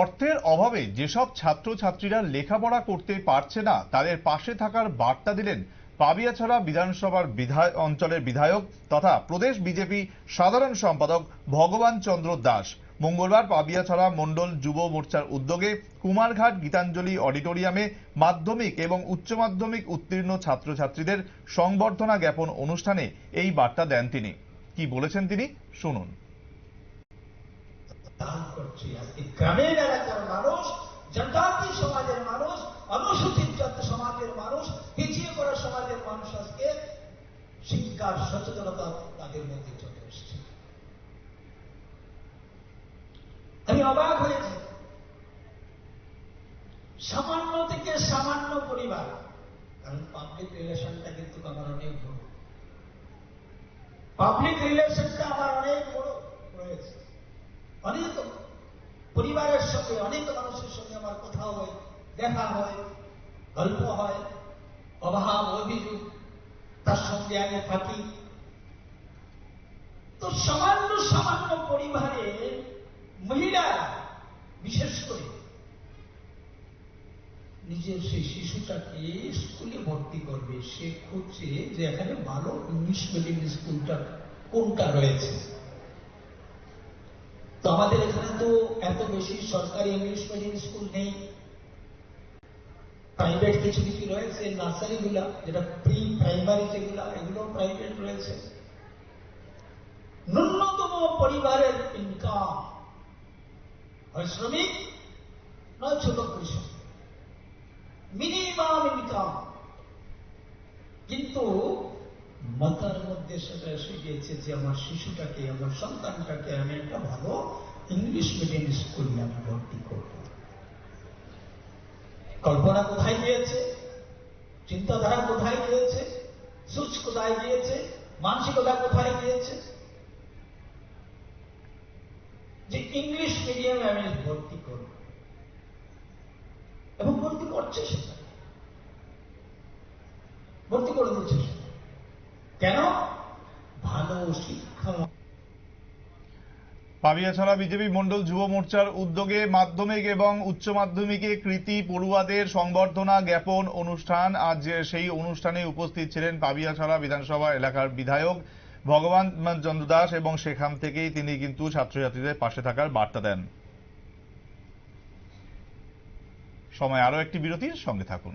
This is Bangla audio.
অর্থের অভাবে যেসব ছাত্রছাত্রীরা লেখাপড়া করতে পারছে না, তাদের পাশে থাকার বার্তা দিলেন পাবিয়াছড়া বিধানসভার অঞ্চলের বিধায়ক তথা প্রদেশ বিজেপি সাধারণ সম্পাদক ভগবান চন্দ্র দাস। মঙ্গলবার পাবিয়াছড়া মণ্ডল যুব মোর্চার উদ্যোগে কুমারঘাট গীতাঞ্জলি অডিটোরিয়ামে মাধ্যমিক এবং উচ্চ মাধ্যমিক উত্তীর্ণ ছাত্রছাত্রীদের সংবর্ধনা জ্ঞাপন অনুষ্ঠানে এই বার্তা দেন তিনি। কি বলেছেন তিনি? শুনুন। করছি আজকে গ্রামীণ এলাকার মানুষ জনজাতি সমাজের মানুষ, অনুসূচিত জাতি সমাজের মানুষ, পিছিয়ে পড়া সমাজের মানুষ আজকে শিক্ষার সচেতনতা তাদের মধ্যে চলে এসছে। আমি অবাক হয়েছি সামান্য থেকে সামান্য পরিবার, কারণ পাবলিক রিলেশনটা কিন্তু আমার অনেক বড়। পাবলিক রিলেশনটা আমার অনেক বড় রয়েছে। অনেক পরিবারের সঙ্গে, অনেক মানুষের সঙ্গে আমার কথা হয়, দেখা হয়, গল্প হয়, অভাব, অভিযোগ, তার সঙ্গে আমি থাকি। তো সামান্য সামান্য পরিবারে মহিলারা বিশেষ করে, নিজের সেই শিশুটাকে স্কুলে ভর্তি করবে, সে খুঁজছে যে এখানে ভালো ইংলিশ মিডিয়াম স্কুলটা কোনটা রয়েছে। তো আমাদের এখানে তো এত বেশি সরকারি ইংলিশ মিডিয়াম স্কুল নেই। প্রাইভেট কিছু কিছু রয়েছে নার্সারি গুলা যেটা প্রি প্রাইমারি যেগুলা এগুলো প্রাইভেট রয়েছে। ন্যূনতম পরিবারের ইনকাম হয় শ্রমিক, নয় ছোট কৃষক। মিনিমাম ইনকাম কিন্তু মাথার মধ্যে সেটা এসে গিয়েছে যে আমার শিশুটাকে, আমার সন্তানটাকে আমি একটা ভালো ইংলিশ মিডিয়াম স্কুলে আমি ভর্তি করব। কল্পনা কোথায় গিয়েছে? চিন্তাধারা কোথায় গিয়েছে? সুচ কোথায় গিয়েছে? মানসিকতা কোথায় গিয়েছে? যে ইংলিশ মিডিয়ামে আমি ভর্তি করব। এবং ভর্তি করছে সেটা। ভর্তি করে দিচ্ছে সেটা। কেন? ভালো শিক্ষা। পাবিয়াছড়া বিজেপি মণ্ডল যুব মোর্চার উদ্যোগে মাধ্যমিক এবং উচ্চ মাধ্যমিকে কৃতি পড়ুয়াদের সংবর্ধনা জ্ঞাপন অনুষ্ঠান। আজ সেই অনুষ্ঠানে উপস্থিত ছিলেন পাবিয়াছড়া বিধানসভা এলাকার বিধায়ক ভগবান চন্দ্র দাস এবং সেখান থেকেই তিনি কিন্তু ছাত্রছাত্রীদের পাশে থাকার বার্তা দেন। সময় আরও একটি বিরতির সঙ্গে থাকুন।